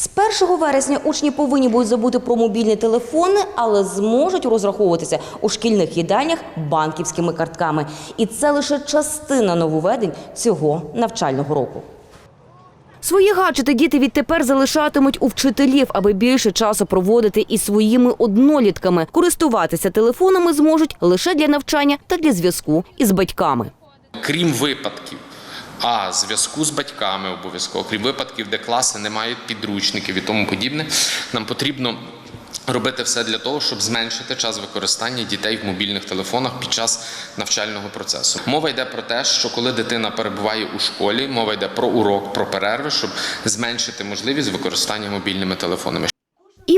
З 1 вересня учні повинні будуть забути про мобільні телефони, але зможуть розраховуватися у шкільних їдальнях банківськими картками. І це лише частина нововведень цього навчального року. Свої гаджети діти відтепер залишатимуть у вчителів, аби більше часу проводити із своїми однолітками. Користуватися телефонами зможуть лише для навчання та для зв'язку із батьками. крім випадків. А зв'язку з батьками обов'язково, крім випадків, де класи не мають підручників і тому подібне, нам потрібно робити все для того, щоб зменшити час використання дітей в мобільних телефонах під час навчального процесу. Мова йде про те, що коли дитина перебуває у школі, мова йде про урок, про перерви, щоб зменшити можливість використання мобільними телефонами.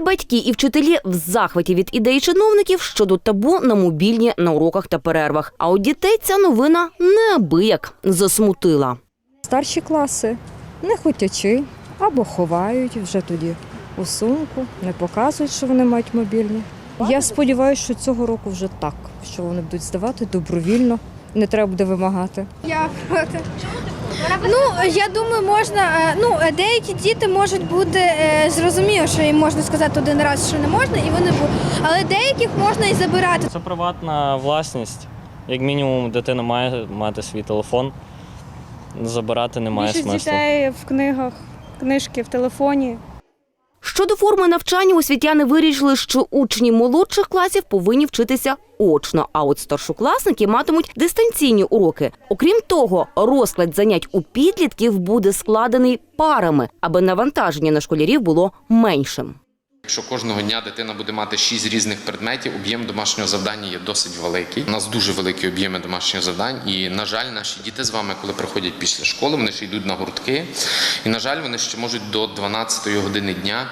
Батьки, і вчителі в захваті від ідей чиновників щодо табу на мобільні на уроках та перервах. А у дітей ця новина неабияк засмутила. Старші класи не хотячи або ховають вже тоді у сумку, не показують, що вони мають мобільні. Я сподіваюся, що цього року вже так, що вони будуть здавати добровільно, не треба буде вимагати. Я проти. Ну, я думаю, можна. е, Ну, е, деякі діти можуть бути е, зрозуміло, що їм можна сказати один раз, що не можна, і вони будуть. Але деяких можна і забирати. Це приватна власність. Як мінімум, дитина має мати свій телефон. Забирати немає Більшість смислу. дітей в книгах, книжки в телефоні. Щодо форми навчання, освітяни вирішили, що учні молодших класів повинні вчитися очно, а от старшокласники матимуть дистанційні уроки. Окрім того, розклад занять у підлітків буде складений парами, аби навантаження на школярів було меншим. Якщо кожного дня дитина буде мати шість різних предметів, об'єм домашнього завдання є досить великий. У нас дуже великі об'єми домашніх завдань, і на жаль, наші діти з вами, коли приходять після школи, вони ще йдуть на гуртки. І на жаль, вони ще можуть до 12-ї години дня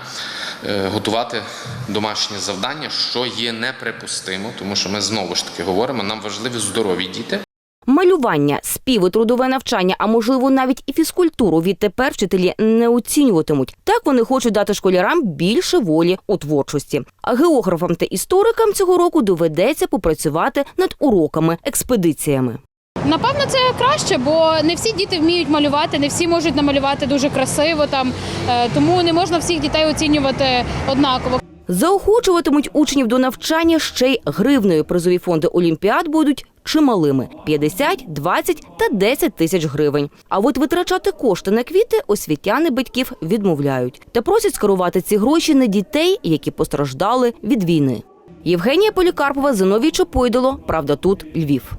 е, готувати домашні завдання, що є неприпустимо, тому що ми знову ж таки говоримо, нам важливі здорові діти. Малювання, співи, трудове навчання, а можливо навіть і фізкультуру відтепер вчителі не оцінюватимуть. Так вони хочуть дати школярам більше волі у творчості. А географам та історикам цього року доведеться попрацювати над уроками, експедиціями. Напевно, це краще, бо не всі діти вміють малювати, не всі можуть намалювати дуже красиво там, е, тому не можна всіх дітей оцінювати однаково. Заохочуватимуть учнів до навчання ще й гривнею. Призові фонди Олімпіад будуть чималими – 50, 20 та 10 тисяч гривень. А от витрачати кошти на квіти освітяни батьків відмовляють. Та просять скерувати ці гроші на дітей, які постраждали від війни. Євгенія Полікарпова, Зиновій Чопойдало. Правда, тут Львів.